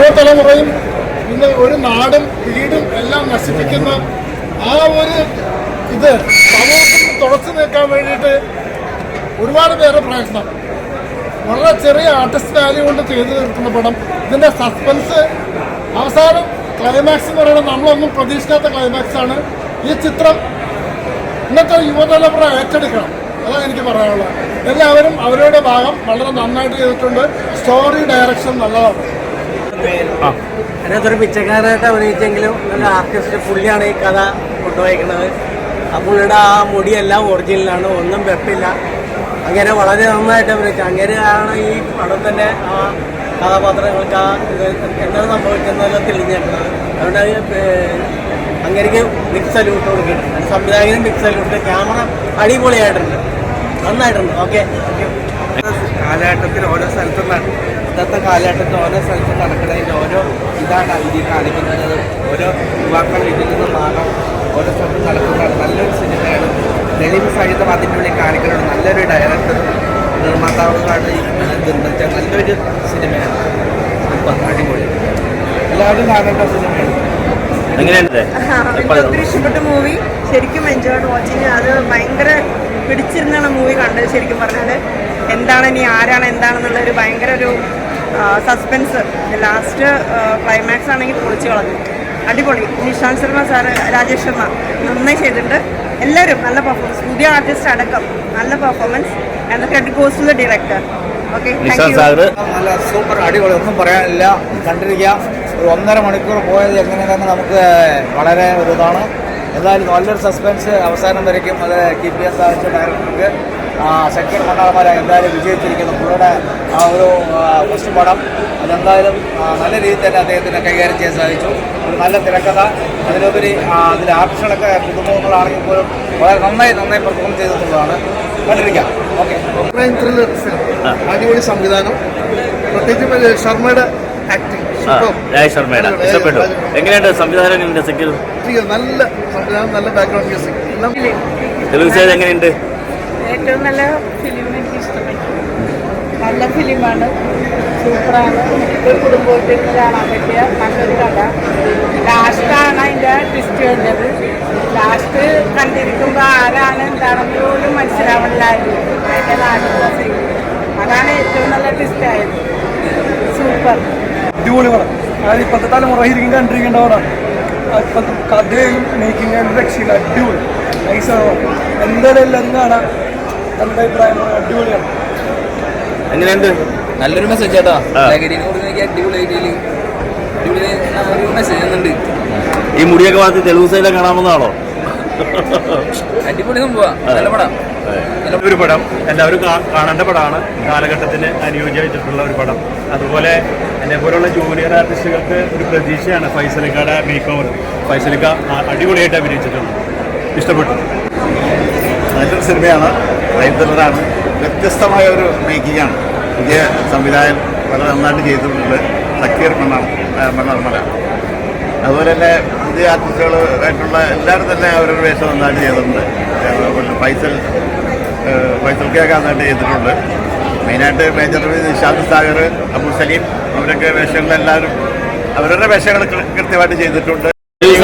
യുവതലമുറയും ഇന്ന് ഒരു നാടും വീടും എല്ലാം നശിപ്പിക്കുന്ന ആ ഒരു ഇത് സമൂഹത്തിൽ തുടച്ചു നീക്കാൻ വേണ്ടിയിട്ട് ഒരുപാട് പേരുടെ പ്രയത്നം. വളരെ ചെറിയ ആർട്ടിസ്റ്റ് വാല്യൂ കൊണ്ട് ചെയ്തു തീർക്കുന്ന പടം. ഇതിന്റെ സസ്പെൻസ് അവസാനം ക്ലൈമാക്സ് എന്ന് പറയുന്നത് നമ്മളൊന്നും പ്രതീക്ഷിക്കാത്ത ക്ലൈമാക്സ് ആണ്. ഈ ചിത്രം ഇന്നത്തെ യുവതലമുറ ഏറ്റെടുക്കണം. അതാണ് എനിക്ക് പറയാനുള്ളത്. എല്ലാവരും അവരുടെ ഭാഗം വളരെ നന്നായിട്ട് ചെയ്തിട്ടുണ്ട്. സ്റ്റോറി ഡയറക്ഷൻ നല്ലതാണ്. അതിനകത്തൊരു പിച്ചക്കാരായിട്ട് അഭിനയിച്ചെങ്കിലും നല്ല ആർട്ടിസ്റ്റ് പുള്ളിയാണ് ഈ കഥ കൊണ്ടുപോയിക്കുന്നത്. ആ പുള്ളിയുടെ ആ മുടിയെല്ലാം ഒറിജിനലാണ് ഒന്നും വെപ്പില്ല. അങ്ങനെ വളരെ നന്നായിട്ട് അഭിനയിച്ചു. അങ്ങനെയാണ് ഈ പടം തന്നെ ആ കഥാപാത്രങ്ങൾക്ക് ആ ഇത് എന്താണ് സംഭവിക്കുന്നതെല്ലാം തെളിഞ്ഞിട്ടുള്ളത്. അതുകൊണ്ട് അങ്ങനെക്ക് മിക്സ് സല്യൂട്ട് കൊടുക്കുന്നുണ്ട്. സംവിധായകനും മിക്സ് സല്യൂട്ട് ക്യാമറ അടിപൊളിയായിട്ടുണ്ട്. നന്നായിട്ടുണ്ട്. ഓക്കെ കാലഘട്ടത്തിൽ ഓരോ സ്ഥലത്തും നട- ഇന്നത്തെ കാലഘട്ടത്തിൽ ഓരോ സ്ഥലത്തും നടക്കുന്നതിന്റെ ഓരോ ഇതാണ് ഇതിൽ കാണിക്കുന്നത്. ഓരോ യുവാക്കൾ ഇതിൽ നിന്ന് മാറാം. ഓരോ സ്ഥലത്തും നടക്കുന്നതാണ്. നല്ലൊരു സിനിമയാണ്. തെളിവ് സഹിതം അതിന്റെ ഉള്ളിൽ കാണിക്കുന്നുണ്ട് നല്ലൊരു ഡയറക്ടർ നിർമ്മാതാവുമാണ് വെച്ചാൽ നല്ലൊരു സിനിമയാണ്. അടിപൊളി. എല്ലാവരും കാണേണ്ട സിനിമയാണ്. ഒത്തിരി ഇഷ്ടപ്പെട്ട മൂവി ശരിക്കും എൻജോയ്ഡ് വാച്ചിങ് അത് ഭയങ്കര പിടിച്ചിരുന്നാണ് മൂവി കണ്ടത് ശരിക്കും പറഞ്ഞാൽ എന്താണ് ഇനി ആരാണ് എന്താണെന്നുള്ള ഒരു ഭയങ്കര ഒരു സസ്പെൻസ് ലാസ്റ്റ് ക്ലൈമാക്സ് ആണെങ്കിൽ പൊളിച്ചു കളഞ്ഞു. അടിപൊളി. നിഷാന്ത് ശർമ്മ സാറ് രാജേഷ് ശർമ്മ നന്നായി ചെയ്തിട്ടുണ്ട്. എല്ലാവരും നല്ല പെർഫോമൻസ് പുതിയ ആർട്ടിസ്റ്റ് അടക്കം നല്ല performance and credit goes to the director okay നല്ല സൂപ്പർ അടിപൊളി. ഒന്നും പറയാനില്ല. കണ്ടിരിക്കാം. ഒരു ഒന്നര മണിക്കൂർ പോയത് എങ്ങനെയാണെന്ന് നമുക്ക് വളരെ ഒരു ഇതാണ്. എന്തായാലും നല്ലൊരു സസ്പെൻസ് അവസാനം വരയ്ക്കും. അത് പി ചെയ്യാൻ സാധിച്ച ഡയറക്ടർക്ക് സെക്കൻഡ് മണ്ണാളന്മാരെ എന്തായാലും വിജയിച്ചിരിക്കുന്നു. പുള്ളിയുടെ ആ ഒരു ഫസ്റ്റ് പടം. അതെന്തായാലും നല്ല രീതിയിൽ തന്നെ അദ്ദേഹത്തിന് കൈകാര്യം ചെയ്യാൻ സാധിച്ചു. ഒരു നല്ല തിരക്കഥ. അതിലുപരി ആ, അതിലെ ആർട്ടിസ്റ്റുകളൊക്കെ കുടുംബങ്ങളാണെങ്കിൽ പോലും വളരെ നന്നായി നന്നായി പെർഫോം ചെയ്തിട്ടുള്ളതാണ്. കണ്ടിരിക്കാം. ഓക്കെ ക്രൈം ത്രില്ലർ അടിപൊളി സംവിധാനം. പ്രത്യേകിച്ച് ശർമ്മയുടെ ആക്ടിങ് ശർമ്മയുടെ. ഇഷ്ടപ്പെട്ടു. എങ്ങനെയുണ്ട് സംവിധാനം നല്ല സംവിധാനം നല്ല ബാക്ക്ഗ്രൗണ്ട് മ്യൂസിക് തെലുങ്ക് സൈഡ് എങ്ങനെയുണ്ട്? ഏറ്റവും നല്ല ഫിലിം എനിക്ക് ഇഷ്ടപ്പെട്ടു. നല്ല ഫിലിമാണ് സൂപ്പറാണ് ഒരു കുടുംബത്തിൽ നിന്ന് കാണാൻ പറ്റിയ നല്ലൊരു കഥ. ലാസ്റ്റാണ് അതിന്റെ ട്വിസ്റ്റ് വരുന്നത്. ലാസ്റ്റ് കണ്ടിരിക്കുമ്പോൾ ആരാണ് എന്താണെന്ന് പോലും മനസ്സിലാവണില്ലായിരുന്നു അതിന്റെ സീൻ അതാണ് ഏറ്റവും നല്ല ട്വിസ്റ്റ് ആയത്. സൂപ്പർ അടിപൊളി പടം. അതായത് ഇപ്പോഴത്തെ തലമുറ ശരിക്കും കണ്ടിരിക്കേണ്ട പടമാണ്. ഇപ്പോഴത്തെ കഥയും മേക്കിങ്ങും രക്ഷയില്ല. അടിപൊളി. നൈസാണ് എന്തായാലും എല്ലാം കാണാം. എന്റെ അഭിപ്രായം അടിപൊളിയാണ് എങ്ങനെയുണ്ട്? നല്ലൊരു മെസ്സേജ് ചേട്ടാ ആ. ലഹരിനെ കുറിച്ച് എനിക്ക് അടിപൊളി രീതിയിൽ അടിപൊളി ഒരു മെസ്സേജ് തന്നുണ്ട് ഈ മുടിയൊക്കെ വളർത്തി തെളിവ് സൈഡിലെ കാണാമെന്നാണോ? അടിപൊളി സംഭവം. നല്ല പടം. ഒരു പടം. എല്ലാവരും കാണേണ്ട പടമാണ്. കാലഘട്ടത്തിന് അനുയോജ്യമായിട്ടുള്ള ഒരു പടം. അതുപോലെ എന്നെ പോലുള്ള ജൂനിയർ ആർട്ടിസ്റ്റുകൾക്ക് ഒരു പ്രതീക്ഷയാണ് ഫൈസലിക്കയുടെ മേക്ക് ഓവർ ഫൈസലിക്ക അടിപൊളിയായിട്ട് അഭിനയിച്ചിട്ടുണ്ട്. ഇഷ്ടപ്പെട്ടു. നല്ലൊരു സിനിമയാണ്. ക്രൈം ത്രില്ലറാണ് വ്യത്യസ്തമായ ഒരു മേക്കിംഗ് ആണ് പുതിയ സംവിധായകൻ വളരെ നന്നായിട്ട് ചെയ്തിട്ടുണ്ട്. സക്കീർ മണ്ണാണ് മണ്ണാർമല അതുപോലെ തന്നെ പുതിയ ആർട്ടിസ്റ്റുകളായിട്ടുള്ള എല്ലാവരും തന്നെ അവരുടെ വേഷം നന്നായിട്ട് ചെയ്തിട്ടുണ്ട്. ഫൈസൽ ഫൈസൽ കേക്ക് നന്നായിട്ട് ചെയ്തിട്ടുണ്ട്. മെയിനായിട്ട് മേജർ നിഷാദ് സാഗർ അബു സലീം അവരൊക്കെ വേഷങ്ങളെല്ലാവരും അവരുടെ വേഷങ്ങൾ കൃത്യമായിട്ട് ചെയ്തിട്ടുണ്ട്.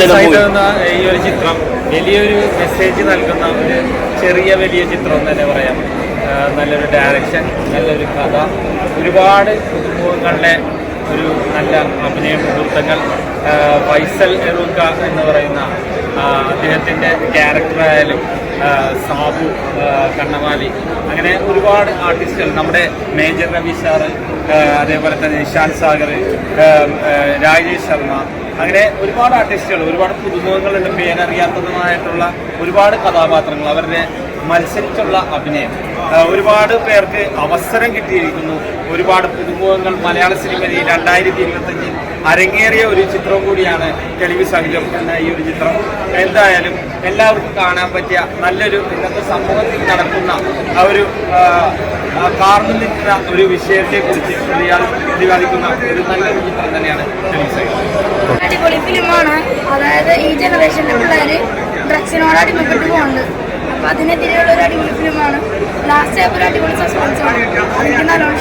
ഈ ഒരു ചിത്രം വലിയൊരു മെസ്സേജ് നൽകുന്ന ഒരു ചെറിയ വലിയ ചിത്രം തന്നെ പറയാം. നല്ലൊരു ഡയറക്ഷൻ നല്ലൊരു കഥ. ഒരുപാട് പുതുമുഖങ്ങളുടെ ഒരു നല്ല അഭിനയ മുഹൂർത്തങ്ങൾ ഫൈസൽ എറൂക്ക എന്ന് പറയുന്ന അദ്ദേഹത്തിന്റെ ക്യാരക്ടറായാലും സാബു കണ്ണമാലി. അങ്ങനെ ഒരുപാട് ആർട്ടിസ്റ്റുകൾ നമ്മുടെ മേജർ രവി സാറ് അതേപോലെ തന്നെ നിഷാന്ത് സാഗർ രാജേഷ് ശർമ്മ അങ്ങനെ ഒരുപാട് ആർട്ടിസ്റ്റുകൾ ഒരുപാട് പുതുമുഖങ്ങളുണ്ട് പേരറിയാത്തതുമായിട്ടുള്ള ഒരുപാട് കഥാപാത്രങ്ങൾ അവരുടെ മത്സരിച്ചുള്ള അഭിനയം. ഒരുപാട് പേർക്ക് അവസരം കിട്ടിയിരിക്കുന്നു. ഒരുപാട് പുതുമുഖങ്ങൾ മലയാള സിനിമയിൽ രണ്ടായിരത്തി ഇരുപത്തഞ്ചിൽ അരങ്ങേറിയ ഒരു ചിത്രം കൂടിയാണ് തെളിവ് സംഘം എന്ന ഈ ഒരു ചിത്രം. എന്തായാലും എല്ലാവർക്കും കാണാൻ പറ്റിയ നല്ലൊരു ഇന്നത്തെ സമൂഹത്തിൽ നടക്കുന്ന ഒരു കാർന്നു നിൽക്കുന്ന ഒരു വിഷയത്തെക്കുറിച്ച് കുറിച്ച് പ്രതിപാദിക്കുന്ന ഒരു നല്ലൊരു ചിത്രം തന്നെയാണ് തെളിവ് സംഘം. അടിപൊളി ഫിലിമാണ് അതായത് ഈ ജനറേഷനിലെ പിള്ളേർ ഡ്രഗ്സിനോട് അടിമപ്പെട്ട് പോകുന്നുണ്ട് അപ്പൊ അതിനെതിരെയുള്ള ഒരു അടിപൊളി ഫിലിമാണ്. ലാസ്റ്റ് ഒരു അടിപൊളി സസ്പെൻസ് ആണ്. അതെനിക്ക് നല്ലോണം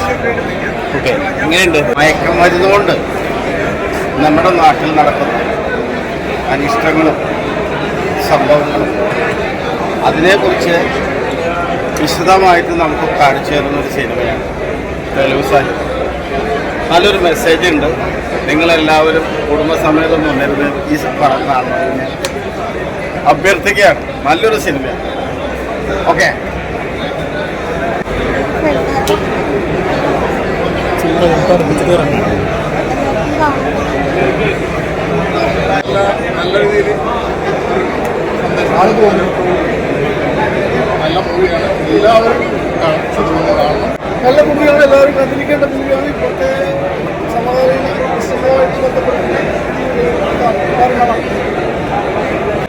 ഓക്കെ. എങ്ങനെയുണ്ട്? മയക്കുമരുന്ന് കൊണ്ട് നമ്മുടെ നാട്ടിൽ നടക്കുന്ന അനിഷ്ടങ്ങളും സംഭവങ്ങളും അതിനെക്കുറിച്ച് വിശദമായിട്ട് നമുക്ക് കാണിച്ചു തരുന്ന ഒരു സിനിമയാണ് തെളിവ് സാഹിത്യം നല്ലൊരു മെസ്സേജ് ഉണ്ട്. നിങ്ങളെല്ലാവരും കുടുംബസമേതം വന്നിരുന്ന് ഈ പടം കാണുന്നതിന് അഭ്യർത്ഥിക്കുകയാണ്. നല്ലൊരു സിനിമയാണ്. ഓക്കെ നല്ല മൂവിയാണ് എല്ലാവരും കാണും സിനിമ നല്ല കണ്ടിരിക്കേണ്ട മൂവിയാണ് ഇപ്പോഴത്തെ സമാധാന പ്രശ്നങ്ങളുമായിട്ട് ബന്ധപ്പെട്ട് കാരണം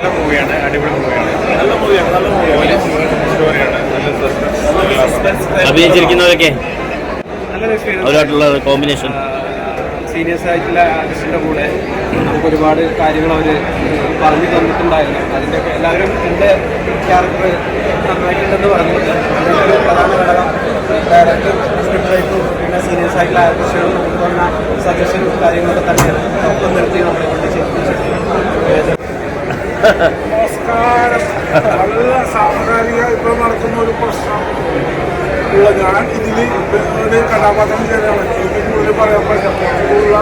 നല്ല മൂവിയാണ് അടിപൊളി മൂവിയാണ്. നല്ല മൂവിയാണ് നല്ല മൂവിയാണ്. സ്റ്റോറിയാണ് നല്ല സസ്പെൻസ് അഭിനയിച്ചിരിക്കുന്നവരൊക്കെ? അവരായിട്ടുള്ള കോമ്പിനേഷൻ സീനിയേഴ്സ് ആയിട്ടുള്ള ആർട്ടിസ്റ്റിന്റെ കൂടെ നമുക്ക് ഒരുപാട് കാര്യങ്ങൾ അവർ പറഞ്ഞു തന്നിട്ടുണ്ടായിരുന്നു. അതിന്റെ എല്ലാവരും എന്റെ ക്യാരക്ടർ നന്നായിട്ടുണ്ടെന്ന് പറഞ്ഞു അതിന്റെ ഒരു പ്രധാന ഘടകം. ഡയറക്ടർ സ്ക്രിപ്റ്റ് റൈറ്ററും പിന്നെ സീനിയേഴ്സ് ആയിട്ടുള്ള ആർട്ടിസ്റ്റുകൾ നമുക്ക് തന്ന സജഷൻ കാര്യങ്ങളൊക്കെ തന്നെയാണ്. ഒപ്പം നിർത്തി നമ്മളെ കൊണ്ട് ചെയ്യിപ്പിച്ചിട്ടുണ്ട് നമസ്കാരം നല്ല സാംസ്കാരിക ഇപ്പോൾ നടക്കുന്ന ഒരു പ്രശ്നം ഉള്ള ഞാൻ ഇതിൽ ഒരു കഥാപാത്രം ചെയ്താണ് എനിക്ക് കൂടുതൽ പറയാൻ പറ്റില്ല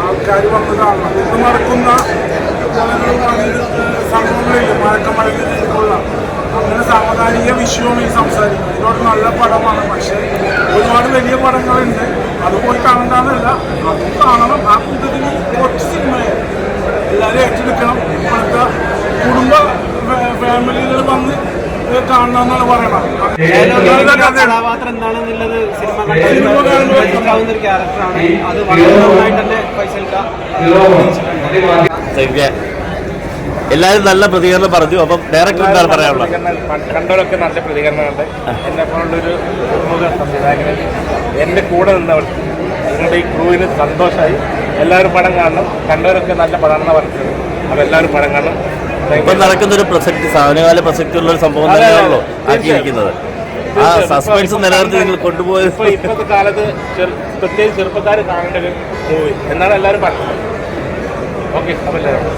ആൾക്കാർ വന്നതാണ് ഇന്ന് നടക്കുന്ന ഇത് സംഭവങ്ങളില്ല മഴക്കമഴക്കുള്ള അങ്ങനെ സാമുദായിക വിഷയവും ഈ സംസാരിക്കുന്നത് ഇതോട് നല്ല പടമാണ് പക്ഷേ ഒരുപാട് വലിയ പടങ്ങളുണ്ട് അത് പോയി കാണണ്ടെന്നല്ല അത് കാണണം ആ കൂട്ടത്തിൽ കുറച്ച് സിനിമയെ എല്ലാവരും ഏറ്റെടുക്കണം ഇപ്പോഴത്തെ കുടുംബ ഫാമിലികൾ വന്ന് കാണണമെന്നാണ് പറയണത്. കഥാപാത്രം എന്താണെന്നുള്ളത് സിനിമ കണ്ടാൽ മനസ്സിലാവുന്ന ഒരു ക്യാരക്ടറാണ് അത് വളരെ നന്നായിട്ട് തന്നെ ഫൈസൽക്ക എല്ലാവരും നല്ല പ്രതികരണം പറഞ്ഞു. അപ്പം ഡയറക്ടർ എന്താണ് പറയാനുള്ളത്? കണ്ടവരൊക്കെ നല്ല പ്രതികരണമുണ്ട് എന്നെ പോലുള്ളൊരു പ്രമുഖ സംവിധായകന് എന്റെ കൂടെ നിന്നവർക്ക് നിങ്ങളുടെ ഈ ക്രൂവിന് സന്തോഷമായി എല്ലാവരും പടം കാണണം. കണ്ടവരൊക്കെ നല്ല പടമാണെന്ന് പറഞ്ഞത്. അപ്പോൾ എല്ലാവരും പടം കാണണം. ഇപ്പം നടക്കുന്ന ഒരു പ്രസക്തി സാധനകാല പ്രസക്തിയുള്ള ഒരു സംഭവം. തന്നെയാണല്ലോ ആക്കിയിരിക്കുന്നത്. ആ സസ്പെൻസ് നിലനിർത്തി നിങ്ങൾ കൊണ്ടുപോയത്. ഇപ്പോഴത്തെ കാലത്ത് പ്രത്യേകിച്ച് ചെറുപ്പക്കാർ കാണേണ്ട ഒരു മൂവി എന്നാണ് എല്ലാവരും പറഞ്ഞത്. ഓക്കെ എല്ലാവരും.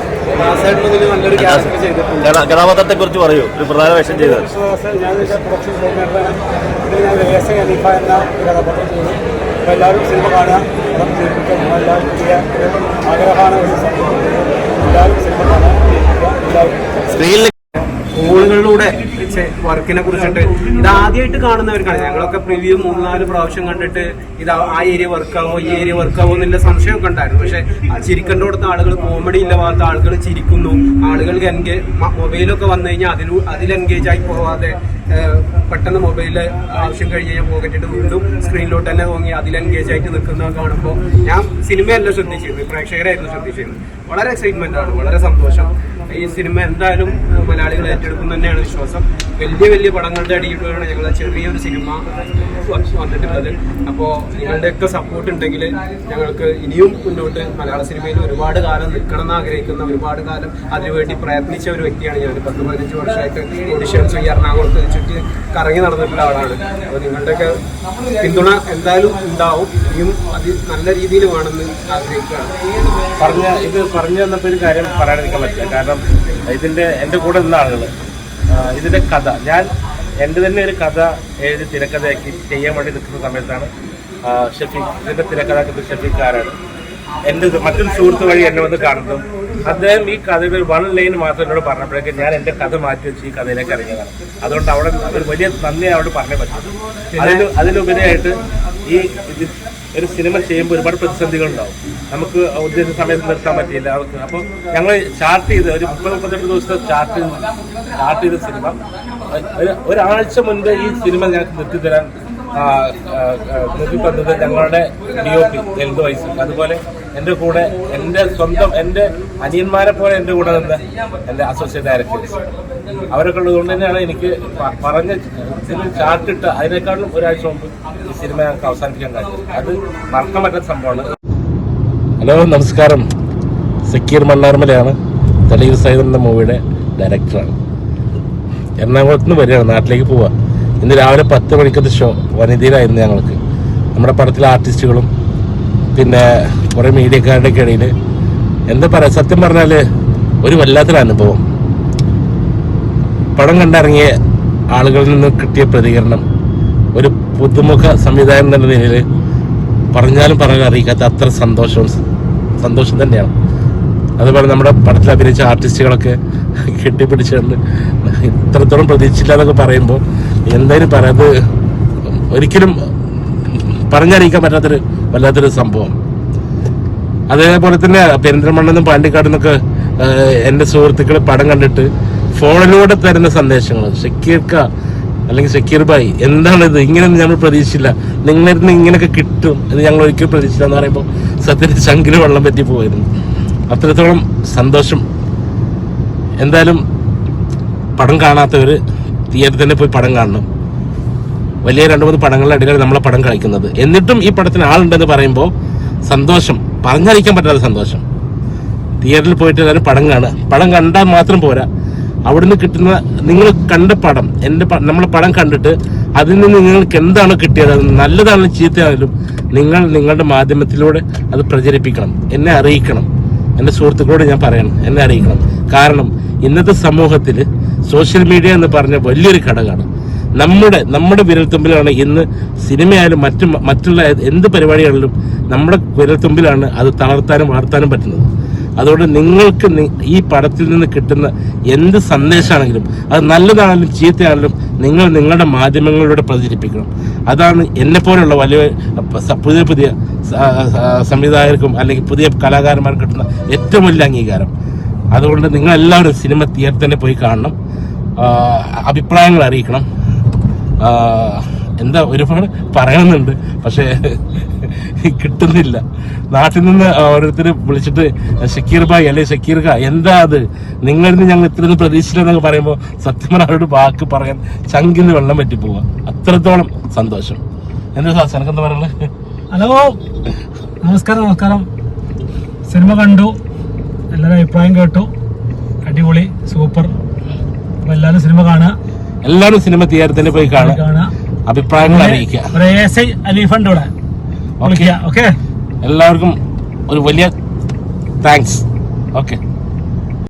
കഥാപാത്രത്തെ കുറിച്ച് പറയൂ. ഒരു പ്രധാന വേഷം ചെയ്തത് എല്ലാവരും സിനിമ കാണുക. ഒരു ആഗ്രഹമാണ്. സ്ക്രീനിൽ സ്കൂളുകളിലൂടെ വർക്കിനെ കുറിച്ചിട്ട് ഇത് ആദ്യമായിട്ട് കാണുന്നവർക്കാണ് ഞങ്ങളൊക്കെ പ്രിവ്യൂ മൂന്ന് നാല് പ്രാവശ്യം കണ്ടിട്ട് ഇത് ആ- ഏരിയ വർക്കാവോ ഈ ഏരിയ വർക്കാവോ എന്നുള്ള സംശയമൊക്കെ ഉണ്ടായിരുന്നു. പക്ഷെ ചിരിക്കേണ്ട ചിരിക്കേണ്ടടുത്ത ആളുകൾ കോമഡി ഇല്ല ഇല്ലാത്ത ആളുകൾ ചിരിക്കുന്നു. ആളുകൾക്ക് എൻഗേ മൊബൈലൊക്കെ വന്നു കഴിഞ്ഞാൽ അതിൽ അതിൽ എൻഗേജ് ആയി പോവാതെ പെട്ടെന്ന് മൊബൈലിൽ ആവശ്യം കഴിഞ്ഞ് കഴിഞ്ഞാൽ പോകട്ടിട്ട് വീണ്ടും സ്ക്രീനിലോട്ട് തന്നെ തോന്നി അതിൽ എൻഗേജ് ആയിട്ട് നിൽക്കുന്നത് കാണുമ്പോൾ ഞാൻ സിനിമയല്ല ശ്രദ്ധിച്ചിരുന്നു പ്രേക്ഷകരായിരുന്നു ശ്രദ്ധിച്ചിരുന്നത്. വളരെ എക്സൈറ്റ്മെന്റ് ആണ് വളരെ സന്തോഷം. ഈ സിനിമ എന്തായാലും മലയാളികൾ ഏറ്റെടുക്കും തന്നെയാണ് വിശ്വാസം. വലിയ വലിയ പടങ്ങളുടെ അടിയിട്ടാണ് ഞങ്ങൾ ചെറിയൊരു സിനിമ വന്നിട്ടുള്ളത്. അപ്പോൾ നിങ്ങളുടെയൊക്കെ സപ്പോർട്ട് ഉണ്ടെങ്കിൽ ഞങ്ങൾക്ക് ഇനിയും മുന്നോട്ട് മലയാള സിനിമയിൽ ഒരുപാട് കാലം നിൽക്കണം എന്ന് ആഗ്രഹിക്കുന്ന ഒരുപാട് കാലം അതിനുവേണ്ടി പ്രയത്നിച്ച ഒരു വ്യക്തിയാണ് ഞാൻ. പത്ത് പതിനഞ്ച് വർഷമായിട്ട് ഓഡിഷൻസ് ഈ എറണാകുളത്ത് ചുറ്റി കറങ്ങി നടന്നിട്ടുള്ള ആളാണ്. അപ്പോൾ നിങ്ങളുടെയൊക്കെ പിന്തുണ എന്തായാലും ഉണ്ടാവും. ഇനിയും അത് നല്ല രീതിയിൽ വേണമെന്ന് ആഗ്രഹിക്കുകയാണ്. പറഞ്ഞ ഇത് പറഞ്ഞു തന്നപ്പോൾ ഒരു കാര്യം പറയാതിരിക്കാൻ പറ്റില്ല. കാരണം ഇതിന്റെ എന്റെ കൂടെ നിന്ന ആളുകൾ ഇതിന്റെ കഥ. ഞാൻ എന്റെ തന്നെ ഒരു കഥ എഴുതി തിരക്കഥയാക്കി ചെയ്യാൻ വേണ്ടി നിൽക്കുന്ന സമയത്താണ് ഷഫീഖ് ഇതിന്റെ തിരക്കഥാകൃത്ത് ഷഫീഖ് ആരാണ് എന്റെ മറ്റൊരു സുഹൃത്ത് വഴി എന്നെ വന്ന് കാണുന്നു. അദ്ദേഹം ഈ കഥയുടെ ഒരു വൺ ലൈൻ മാത്രം എന്നോട് പറഞ്ഞപ്പോഴേക്കും ഞാൻ എന്റെ കഥ മാറ്റി വെച്ച് ഈ കഥയിലേക്ക് ഇറങ്ങിയതാണ്. അതുകൊണ്ട് അവിടെ ഒരു വലിയ നന്ദി അവിടെ പറഞ്ഞേ പറ്റും. അതിന് അതിലുപരിയായിട്ട് ഈ ഒരു സിനിമ ചെയ്യുമ്പോൾ ഒരുപാട് പ്രതിസന്ധികൾ ഉണ്ടാവും നമുക്ക് ഉദ്ദേശ സമയത്ത് നിർത്താൻ പറ്റിയില്ല. അവർക്ക് അപ്പോൾ ഞങ്ങൾ ചാർട്ട് ചെയ്ത് ഒരു മുപ്പത് മുപ്പത്തെട്ട് ദിവസത്തെ ചാർട്ട് ചാർട്ട് ചെയ്ത സിനിമ. ഒരു- ഒരാഴ്ച മുൻപ് ഈ സിനിമ ഞങ്ങൾക്ക് നിർത്തിത്തരാൻ നിർത്തി തന്നത് ഞങ്ങളുടെ ഡി ഒ പി എൽ വൈസും അതുപോലെ എന്റെ കൂടെ എന്റെ സ്വന്തം എന്റെ അനിയന്മാരെ പോലെ എന്റെ കൂടെ നിന്ന് എന്റെ അസോസിയേറ്റ് ഡയറക്ടേഴ്സ് അവരൊക്കെ ഉള്ളതുകൊണ്ട് തന്നെയാണ് എനിക്ക് പറഞ്ഞ ചാർട്ടിട്ട് അതിനേക്കാളും ഒരാഴ്ച മുമ്പ് ഈ സിനിമ ഞങ്ങൾക്ക് അവസാനിപ്പിക്കാൻ കഴിഞ്ഞത്. അത് മറക്കാൻ പറ്റാത്ത സംഭവമാണ്. ഹലോ നമസ്കാരം. സക്കീർ മണ്ണാർമലയാണ്. തെളിവ് സൈദ് എന്ന മൂവിയുടെ ഡയറക്ടറാണ് എറണാകുളത്ത് നിന്ന് വരികയാണ് നാട്ടിലേക്ക് പോവുക. ഇന്ന് രാവിലെ പത്ത് മണിക്കത്തെ ഷോ വനിതയിലായിരുന്നു ഞങ്ങൾക്ക്. നമ്മുടെ പടത്തിലെ ആർട്ടിസ്റ്റുകളും പിന്നെ കുറേ മീഡിയക്കാരുടെ ഒക്കെ ഇടയിൽ എന്താ പറയാ? സത്യം പറഞ്ഞാൽ ഒരു വല്ലാത്തൊരു അനുഭവം. പടം കണ്ടിറങ്ങിയ ആളുകളിൽ നിന്ന് കിട്ടിയ പ്രതികരണം ഒരു പുതുമുഖ സംവിധായകൻ എന്ന നിലയിൽ പറഞ്ഞാലും പറയാൻ അറിയിക്കാത്ത അത്ര സന്തോഷവും സന്തോഷം തന്നെയാണ്. അതുപോലെ നമ്മുടെ പടത്തിൽ അഭിനയിച്ച ആർട്ടിസ്റ്റുകളൊക്കെ കെട്ടിപ്പിടിച്ചുകൊണ്ട് ഇത്രത്തോളം പ്രതീക്ഷിച്ചില്ല എന്നൊക്കെ പറയുമ്പോൾ എന്തായാലും പറയാത് ഒരിക്കലും പറഞ്ഞറിയിക്കാൻ പറ്റാത്തൊരു വല്ലാത്തൊരു സംഭവം. അതേപോലെ തന്നെ പെരിന്തൽമണ്ണെന്നും പാണ്ടിക്കാട് നിന്നൊക്കെ എന്റെ സുഹൃത്തുക്കൾ പടം കണ്ടിട്ട് ഫോണിലൂടെ തരുന്ന സന്ദേശങ്ങൾ ഷക്കീർക്ക അല്ലെങ്കിൽ ഷക്കീർ ഭായി എന്താണിത്? ഇങ്ങനെയൊന്നും ഞങ്ങൾ പ്രതീക്ഷിച്ചില്ല. നിങ്ങളിൽ നിന്ന് ഇങ്ങനെയൊക്കെ കിട്ടും എന്ന് ഞങ്ങൾ ഒരിക്കലും പ്രതീക്ഷിച്ചില്ല എന്ന് പറയുമ്പോൾ സത്യത്തിൽ ചങ്കിൽ വെള്ളം പറ്റി പോയിരുന്നു. അത്രത്തോളം സന്തോഷം. എന്തായാലും പടം കാണാത്തവർ തിയേറ്ററിൽ തന്നെ പോയി പടം കാണണം. വലിയ രണ്ട് മൂന്ന് പടങ്ങളുടെ ഇടയിലാണ് നമ്മളെ പടം കളിക്കുന്നത് എന്നിട്ടും ഈ പടത്തിന് ആളുണ്ടെന്ന് പറയുമ്പോൾ സന്തോഷം. പറഞ്ഞറിയിക്കാൻ പറ്റാത്ത സന്തോഷം. തിയേറ്ററിൽ പോയിട്ട് എല്ലാവരും പടം കാണുക. പടം കണ്ടാൽ മാത്രം പോരാ. അവിടുന്ന് കിട്ടുന്ന നിങ്ങൾ കണ്ട പടം എന്റെ നമ്മളെ പടം കണ്ടിട്ട് അതിൽ നിന്ന് നിങ്ങൾക്ക് എന്താണോ കിട്ടിയത് അത് നല്ലതാണെങ്കിലും ചീത്തയാണെങ്കിലും നിങ്ങൾ നിങ്ങളുടെ മാധ്യമത്തിലൂടെ അത് പ്രചരിപ്പിക്കണം. എന്നെ അറിയിക്കണം. എന്റെ സുഹൃത്തുക്കളോട് ഞാൻ പറയണം. എന്നെ അറിയിക്കണം. കാരണം ഇന്നത്തെ സമൂഹത്തിൽ സോഷ്യൽ മീഡിയ എന്ന് പറഞ്ഞ വലിയൊരു ഘടകമാണ്. നമ്മുടെ നമ്മുടെ വിരൽത്തുമ്പിലാണ് ഇന്ന് സിനിമയായാലും മറ്റു മറ്റുള്ള എന്ത് പരിപാടികളിലും നമ്മുടെ വിരൽത്തുമ്പിലാണ് അത് തളർത്താനും വാർത്താനും പറ്റുന്നത്. അതുകൊണ്ട് നിങ്ങൾക്ക് ഈ പടത്തിൽ നിന്ന് കിട്ടുന്ന എന്ത് സന്ദേശമാണെങ്കിലും അത് നല്ലതാണെങ്കിലും ചീത്തയാണെങ്കിലും നിങ്ങൾ നിങ്ങളുടെ മാധ്യമങ്ങളിലൂടെ പ്രചരിപ്പിക്കണം. അതാണ് എന്നെ പോലെയുള്ള വലിയ പുതിയ പുതിയ സംവിധായകർക്കും അല്ലെങ്കിൽ പുതിയ കലാകാരന്മാർക്കും കിട്ടുന്ന ഏറ്റവും വലിയ അംഗീകാരം. അതുകൊണ്ട് നിങ്ങളെല്ലാവരും സിനിമ തിയേറ്ററിൽ തന്നെ പോയി കാണണം. അഭിപ്രായങ്ങൾ അറിയിക്കണം. എന്താ ഒരുപാട് പറയണമെന്നുണ്ട് പക്ഷേ കിട്ടുന്നില്ല. നാട്ടിൽ നിന്ന് ഓരോരുത്തർ വിളിച്ചിട്ട് ഷക്കീർ ഭായ് അല്ലെ ഷക്കീർ ഖാ എന്താ അത്? നിങ്ങളിൽ നിന്ന് ഞങ്ങൾ ഇത്രയൊന്നും പ്രതീക്ഷിച്ചില്ലെന്നൊക്കെ പറയുമ്പോൾ സത്യം അവരോട് വാക്ക് പറയാൻ ചങ്കിന്ന് വെള്ളം പറ്റി പോവുക അത്രത്തോളം സന്തോഷം. എന്താ സാർ എന്താ പറയുന്നത് ഹലോ നമസ്കാരം നമസ്കാരം. സിനിമ കണ്ടു എല്ലാവരും അഭിപ്രായം കേട്ടു. അടിപൊളി സൂപ്പർ. അപ്പൊ എല്ലാവരും സിനിമ കാണുക. എല്ലാവരും സിനിമ തിയേറ്ററിൽ പോയി കാണുക. കാണുക. അഭിപ്രായങ്ങൾ അറിയിക്കുക. ഓക്കെ എല്ലാവർക്കും ഒരു വലിയ താങ്ക്സ് ഓക്കെ